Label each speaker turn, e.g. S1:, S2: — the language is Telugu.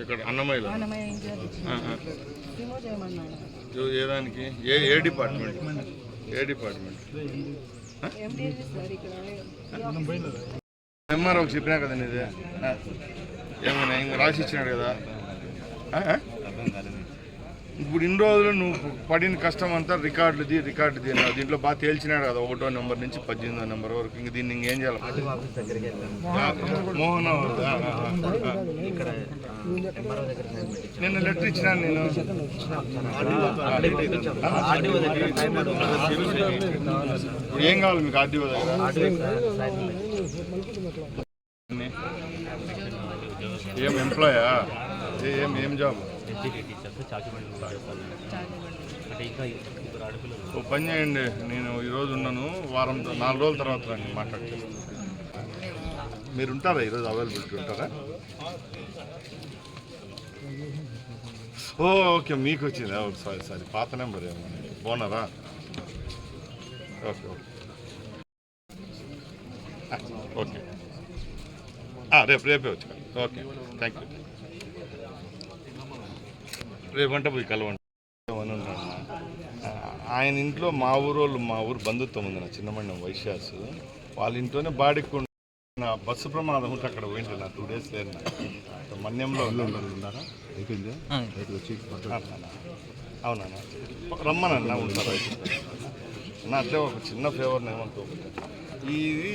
S1: ఇక్కడ అన్నమయ్యలో.
S2: చేయమన్నాడు
S1: ఏ- ఏ దానికి ఏ ఏ డిపార్ట్మెంట్? ఏ డిపార్ట్మెంట్? ఎంఆర్ఓ చెప్పినా కదా నీది? ఆ. ఏమన్నా ఇంక రాసి ఇచ్చినాడు కదా? ఆ? ఆ? ఇప్పుడు ఇన్ని రోజులు నువ్వు పడిన కష్టం అంతా రికార్డుది రికార్డుది అన్నావు. దీంట్లో బాగా తేల్చినాడు కదా ఒకటో నెంబర్ నుంచి పద్దెనిమిదో నెంబర్ వరకు. ఇంక దీన్ని ఇంకేం చేయాలి? మోహన్ నిన్న లెటర్ ఇచ్చినాను నేను? ఇప్పుడు ఏం కావాలి మీకు ఆర్డీఓ దగ్గర? ఏం ఎంప్లాయా ఏం ఏం జాబ్ ఓ పని చేయండి. నేను ఈరోజు ఉన్నాను. వారం నాలుగు రోజుల తర్వాత రండి మాట్లాడుతాను మీరు ఉంటారా ఈరోజు అవైలబిలిటీ ఉంటారా? ఓ ఓకే మీకు వచ్చింది. Sorry sorry. పాత నెంబర్ ఏమో బాగున్నారా ఓకే ఓకే. ఓకే. రేపు రేపే వచ్చి ఓకే. థ్యాంక్ యూ రేపంటే పోయి కలవండి. అని ఆయన ఇంట్లో మా ఊరోళ్ళు మా ఊరు బంధుత్వం ఉంది నా చిన్నమండం వైశ్యాస్. వాళ్ళ ఇంట్లోనే బాడీకి నా బస్సు ప్రమాదం ఉంటే అక్కడ పోయింది నా టూ డేస్ లేరు నా మన్యంలో అవునా రమ్మనన్నా ఉంటారు నా అట్లే ఒక చిన్న ఫేవర్ ఏమంటూ ఇది